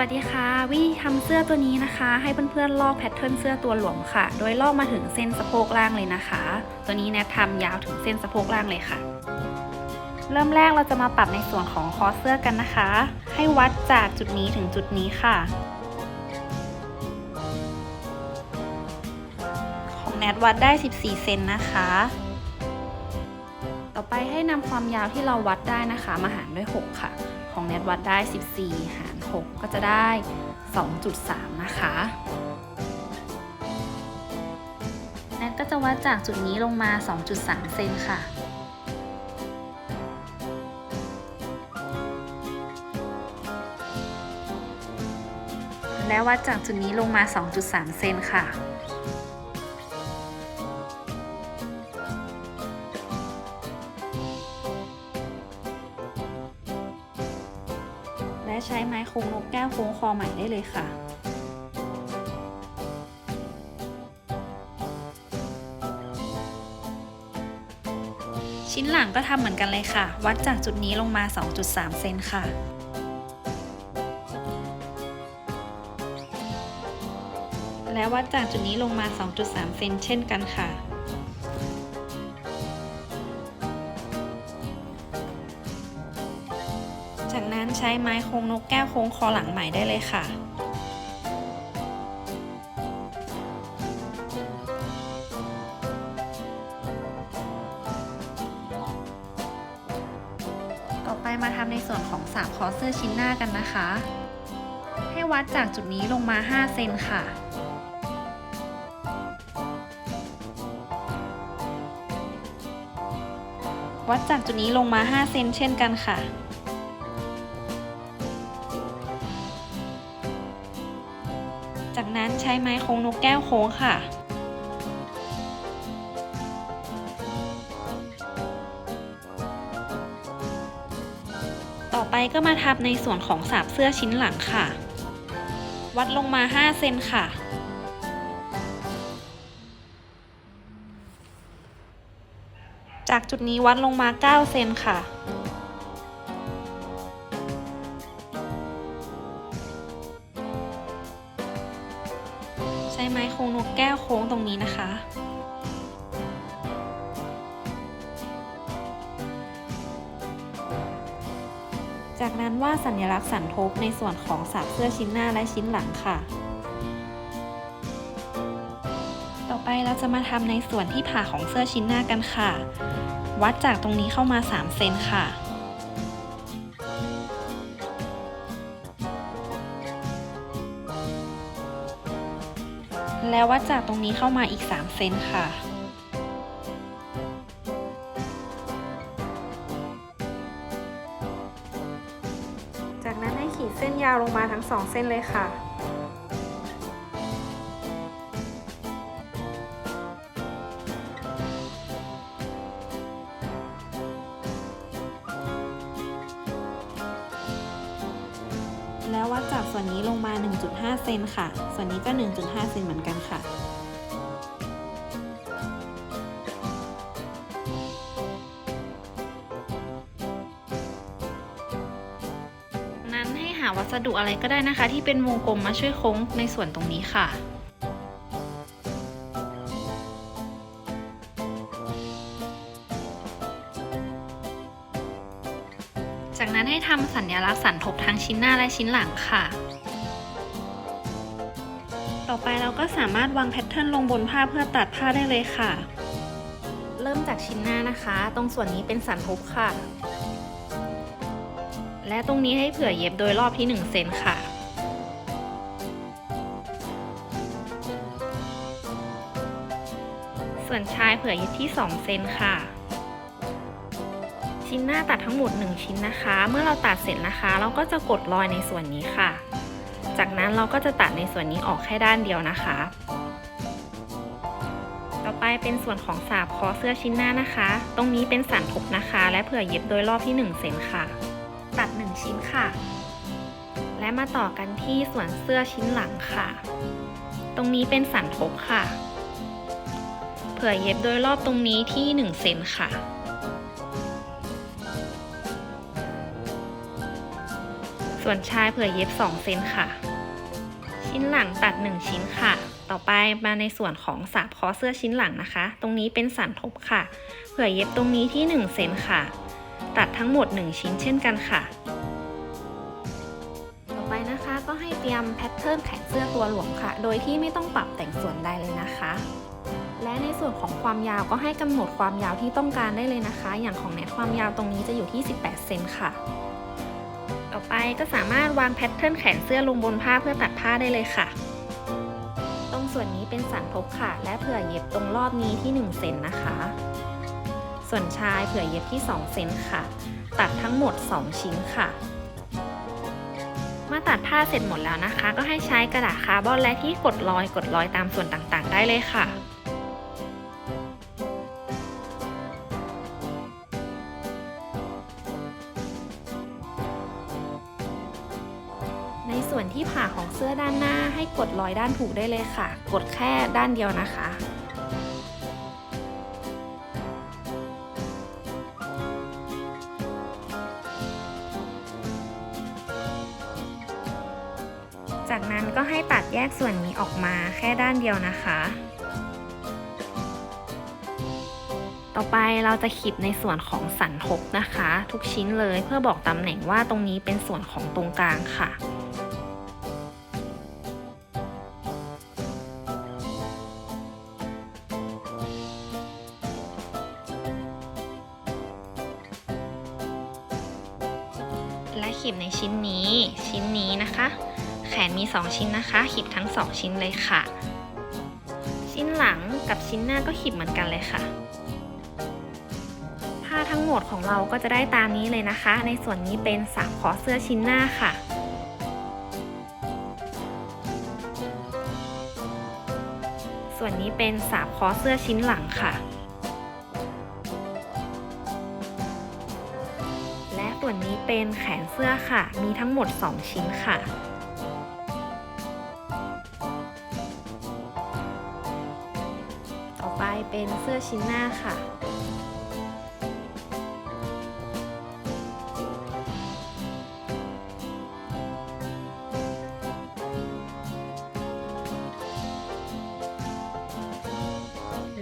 สวัสดีค่ะ วิธีทำเสื้อตัวนี้นะคะ ให้เพื่อนๆลอกแพทเทิร์นเสื้อตัวหลวมค่ะ โดยลอกมาถึงเส้นสะโพกล่างเลยนะคะ ตัวนี้แนททำยาวถึงเส้นสะโพกล่างเลยค่ะ เริ่มแรกเราจะมาปรับในส่วนของคอเสื้อกันนะคะ ให้วัดจากจุดนี้ถึงจุดนี้ค่ะ ของแนทวัดได้ 14 เซนนะคะ ต่อไปให้นำความยาวที่เราวัดได้นะคะ มาหารด้วย 6 ค่ะ ของแนทวัดได้ 14 หาร 6 ก็จะได้ 2.3 นะคะแนทก็จะวัดจากจุดนี้ลงมา 2.3 เซนค่ะ และวัดจากจุดนี้ลงมา 2.3 เซนค่ะ และใช้ไม้โค้งนกแก้วโค้งคอใหม่ได้เลยค่ะชิ้นหลังก็ทำเหมือนกันเลยค่ะ วัดจากจุดนี้ลงมา 2.3 เซนค่ะ วัดจากจุดนี้ลงมา 2.3 เซนเช่นกันค่ะ จากนั้นใช้ไม้โค้งนกแก้วโค้งคอหลังใหม่ได้เลยค่ะต่อไปมาทำในส่วนของสามคอเสื้อชิ้นหน้ากันนะคะ ให้วัดจากจุดนี้ลงมา 5 เซนค่ะ วัดจากจุดนี้ลงมา 5 เซนเช่นกันค่ะ จากนั้นใช้ไม้โค้งนกแก้วโค้งค่ะต่อไปก็มาทับในส่วนของสาบเสื้อชิ้นหลังค่ะ วัดลงมา 5 เซนค่ะ จุดนี้วัดลงมา 9 เซนค่ะ ใช้ไม้โค้งนกแก้วโค้งตรงนี้นะคะจากนั้นวาดสัญลักษณ์สันทบในส่วนของสาบเสื้อชิ้นหน้าและชิ้นหลังค่ะ ต่อไปเราจะมาทำในส่วนที่ผ่าของเสื้อชิ้นหน้ากันค่ะ วัดจากตรงนี้เข้ามา 3 เซนค่ะ แล้ววัดจากตรงนี้เข้ามาอีก 3 เซนค่ะจากนั้นให้ขีดเส้นยาวลงมาทั้ง2เส้นเลยค่ะ ซนค่ะ ส่วนนี้ก็ 1.5 เซนเหมือนกันค่ะนั้นให้หาวัสดุอะไรก็ได้นะคะ ที่เป็นวงกลมมาช่วยโค้งในส่วนตรงนี้ค่ะจากนั้นให้ทำสัญลักษณ์สันทบทั้งชิ้นหน้าและชิ้นหลังค่ะ ต่อไปเราก็สามารถวางแพทเทิร์นลงบนผ้าเพื่อตัดผ้าได้เลยค่ะ เริ่มจากชิ้นหน้านะคะ ตรงส่วนนี้เป็นสันทบค่ะ และตรงนี้ให้เผื่อเย็บโดยรอบที่1เซนค่ะส่วนชายเผื่อเย็บที่ 2 เซนค่ะ ชิ้นหน้าตัดทั้งหมด 1 ชิ้นนะคะ เมื่อเราตัดเสร็จนะคะ เราก็จะกดรอยในส่วนนี้ค่ะ จากนั้นเราก็จะตัดในส่วนนี้ออกแค่ด้านเดียวนะคะ ต่อไปเป็นส่วนของสาบคอเสื้อชิ้นหน้านะคะ ตรงนี้เป็นสันทบนะคะ และเผื่อเย็บโดยรอบที่1เซนค่ะ ตัด 1 ชิ้นค่ะ และมาต่อกันที่ส่วนเสื้อชิ้นหลังค่ะ ตรงนี้เป็นสันทบค่ะ เผื่อเย็บโดยรอบตรงนี้ที่1เซนค่ะส่วนชายเผื่อเย็บ 2 เซนค่ะ ชิ้นหลังตัด 1 ชิ้นค่ะ ต่อไปมาในส่วนของสาบคอเสื้อชิ้นหลังนะคะ ตรงนี้เป็นสันทบค่ะ เผื่อเย็บตรงนี้ที่1เซนค่ะ ตัดทั้งหมด 1 ชิ้นเช่นกันค่ะ ต่อไปนะคะก็ให้เตรียมแพทเทิร์นแขนเสื้อตัวหลวมค่ะ โดยที่ไม่ต้องปรับแต่งส่วนใดเลยนะคะ และในส่วนของความยาวก็ให้กำหนดความยาวที่ต้องการได้เลยนะคะ อย่างของแนทความยาวตรงนี้จะอยู่ที่ 18 เซนค่ะ อไปก็สามารถวางแพทเทิร์นแขนเสื้อลงบนผ้าเพื่อตัดผ้าได้เลยค่ะ ตรงส่วนนี้เป็นสันทบค่ะ และเผื่อเย็บตรงรอบนี้ที่ 1 เซนนะคะ ส่วนชายเผื่อเย็บที่ 2 เซนค่ะ ตัดทั้งหมด 2 ชิ้นค่ะเมื่อตัดผ้าเสร็จหมดแล้วนะคะ ก็ให้ใช้กระดาษคาร์บอนและที่กดรอยกดรอยตามส่วนต่างๆ ได้เลยค่ะ รอยด้านถูกได้เลยค่ะ กดแค่ด้านเดียวนะคะ จากนั้นก็ให้ตัดแยกส่วนนี้ออกมาแค่ด้านเดียวนะคะ ต่อไปเราจะขีดในส่วนของสันทบนะคะ ทุกชิ้นเลยเพื่อบอกตำแหน่งว่าตรงนี้เป็นส่วนของตรงกลางค่ะ และขีดในชิ้นนี้ ชิ้นนี้นะคะ แขนมี 2 ชิ้นนะคะ ขีดทั้ง 2 ชิ้นเลยค่ะ ชิ้นหลังกับชิ้นหน้าก็ขีดเหมือนกันเลยค่ะ ผ้าทั้งหมดของเราก็จะได้ตามนี้เลยนะคะ ในส่วนนี้เป็นสามขอเสื้อชิ้นหน้าค่ะส่วนนี้เป็นสามคอเสื้อชิ้นหลังค่ะ เป็นแขนเสื้อค่ะ มีทั้งหมด 2 ชิ้นค่ะ ต่อไปเป็นเสื้อชิ้นหน้าค่ะ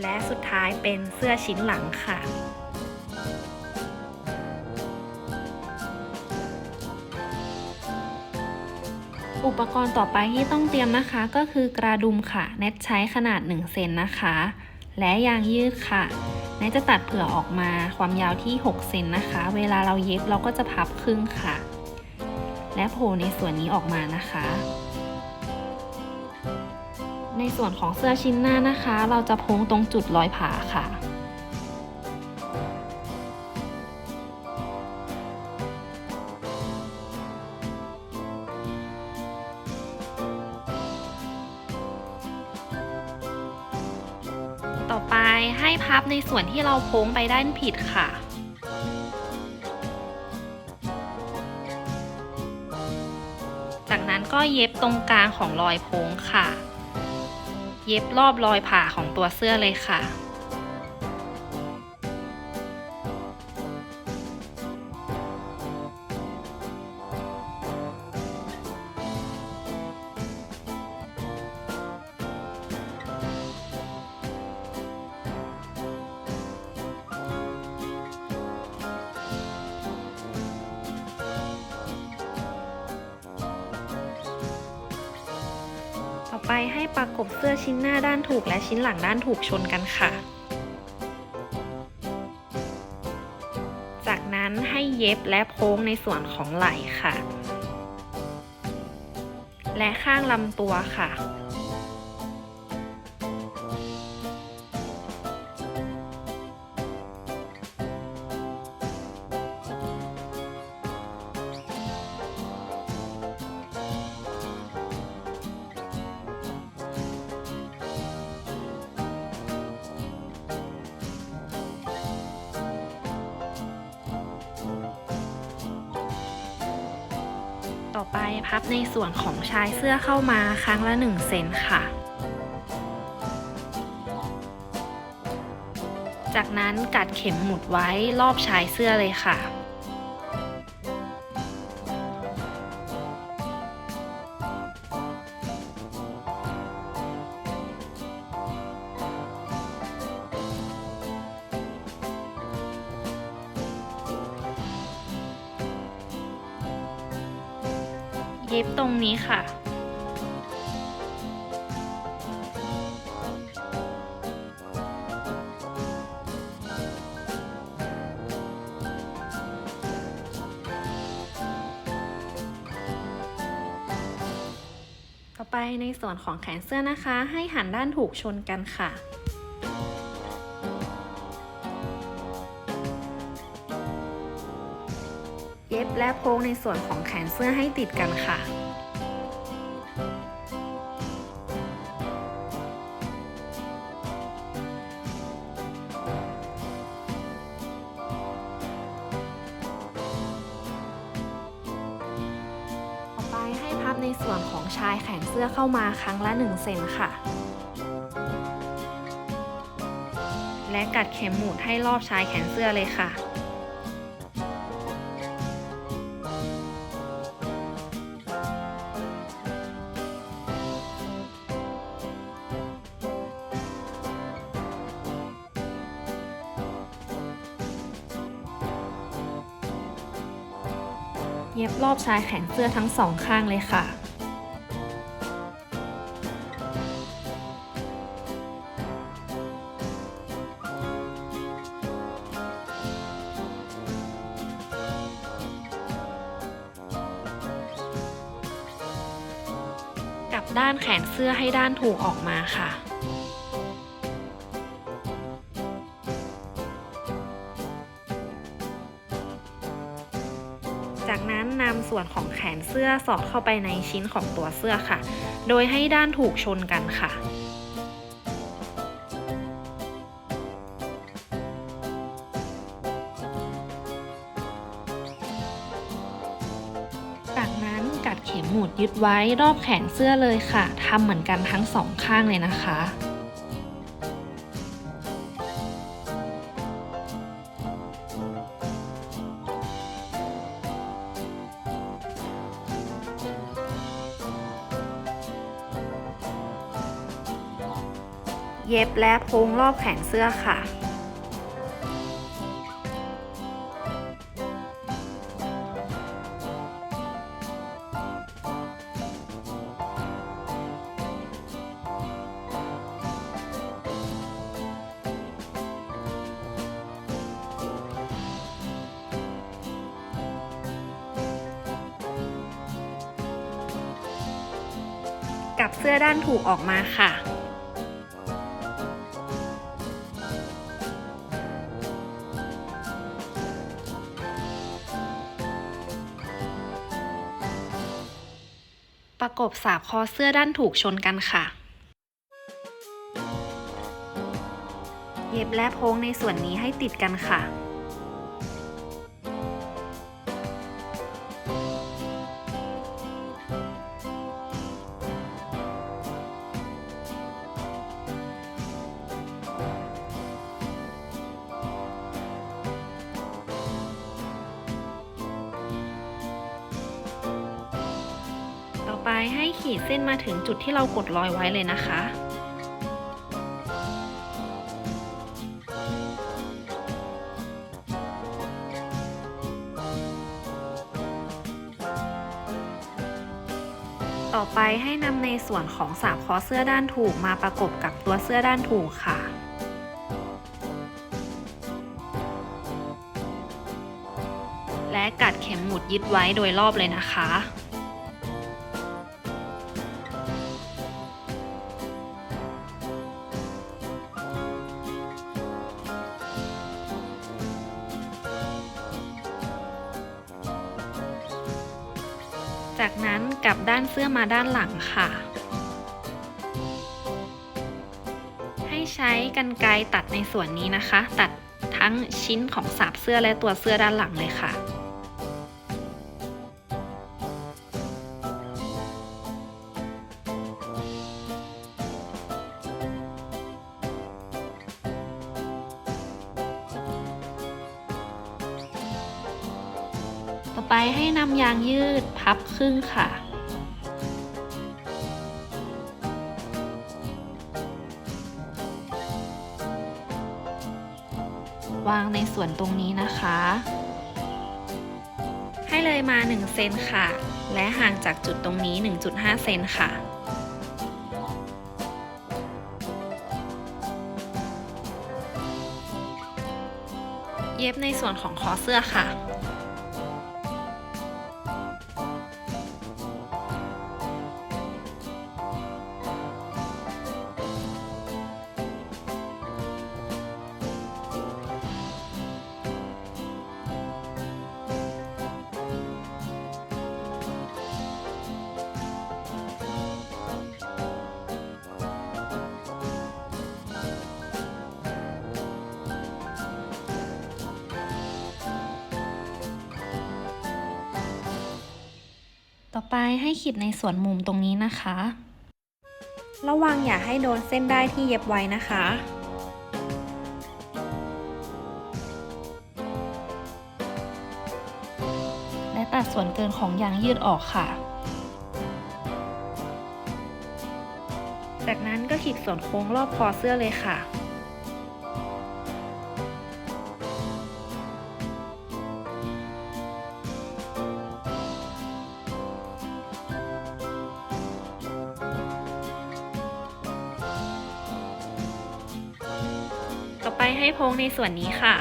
และสุดท้ายเป็นเสื้อชิ้นหลังค่ะ อุปกรณ์ต่อไปที่ต้องเตรียมนะคะ ก็คือกระดุมค่ะ แนทใช้ขนาด 1 เซนนะคะ และยางยืดค่ะแนทจะตัดเผื่อออกมาความยาวที่ 6 เซนนะคะ เวลาเราเย็บเราก็จะพับครึ่งค่ะ และโผล่ในส่วนนี้ออกมานะคะ ในส่วนของเสื้อชิ้นหน้านะคะ เราจะพ้งตรงจุดรอยผ่าค่ะ ส่วนที่เราโพ้งไปด้านผิดค่ะจากนั้นก็เย็บตรงกลางของรอยโพ้งค่ะ เย็บรอบรอยผ่าของตัวเสื้อเลยค่ะ ไปให้ประกบเสื้อชิ้นหน้าด้านถูกและชิ้นหลังด้านถูกชนกันค่ะ จากนั้นให้เย็บและโพ้งในส่วนของไหล่ค่ะ และข้างลำตัวค่ะ ต่อไปพับในส่วนของชายเสื้อเข้ามาครั้งละ 1 เซนค่ะ จากนั้นกัดเข็มหมุดไว้รอบชายเสื้อเลยค่ะ เย็บตรงนี้ค่ะ ต่อไปในส่วนของแขนเสื้อนะคะ ให้หันด้านถูกชนกันค่ะ และโค้งในส่วนของแขนเสื้อให้ติดกันค่ะต่อไปให้พับในส่วนของชายแขนเสื้อเข้ามาครั้งละ 1 เซนค่ะ และกัดเข็มหมุดให้รอบชายแขนเสื้อเลยค่ะ เย็บรอบชายแขนเสื้อทั้งสองข้างเลยค่ะกลับด้านแขนเสื้อให้ด้านถูกออกมาค่ะ จากนั้นนำส่วนของแขนเสื้อสอดเข้าไปในชิ้นของตัวเสื้อค่ะ โดยให้ด้านถูกชนกันค่ะจากนั้นกัดเข็มหมุดยึดไว้รอบแขนเสื้อเลยค่ะทำเหมือนกันทั้งสองข้างเลยนะคะ เย็บและโค้งรอบแขนเสื้อค่ะกลับเสื้อด้านถูกออกมาค่ะ ประกบสาบคอเสื้อด้านถูกชนกันค่ะ เย็บและโพ้งในส่วนนี้ให้ติดกันค่ะ ให้ขีดเส้นมาถึงจุดที่เรากดรอยไว้เลยนะคะ ต่อไปให้นำในส่วนของสาบคอเสื้อด้านถูกมาประกบกับตัวเสื้อด้านถูกค่ะและกัดเข็มหมุดยึดไว้โดยรอบเลยนะคะ จากนั้นกลับด้านเสื้อมาด้านหลังค่ะ ให้ใช้กรรไกรตัดในส่วนนี้นะคะ ตัดทั้งชิ้นของสาบเสื้อและตัวเสื้อด้านหลังเลยค่ะ ไปให้นำยางยืดพับครึ่งค่ะวางในส่วนตรงนี้นะคะ ให้เลยมา 1 เซนค่ะ และห่างจากจุดตรงนี้ 1.5 เซนค่ะ เย็บในส่วนของคอเสื้อค่ะ ขีดในส่วนมุมตรงนี้นะคะ ระวังอย่าให้โดนเส้นได้ที่เย็บไว้นะคะและตัดส่วนเกินของยางยืดออกค่ะ จากนั้นก็ขีดส่วนโค้งรอบคอเสื้อเลยค่ะ ให้โพงในส่วนนี้ค่ะ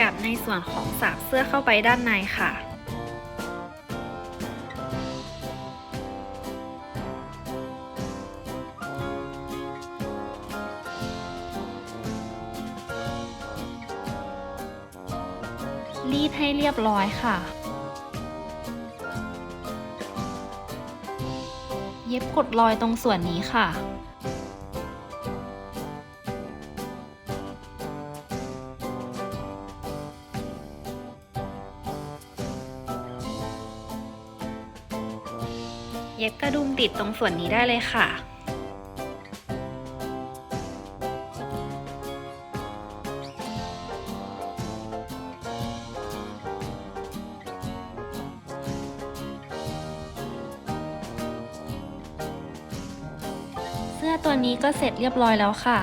กับในส่วนของสากเสื้อเข้าไปด้านในค่ะ รีดให้เรียบร้อยค่ะ เย็บกดรอยตรงส่วนนี้ค่ะเย็บกระดุมติดตรงส่วนนี้ได้เลยค่ะ อตัวนี้ก็เสร็จเรียบร้อยแล้วค่ะ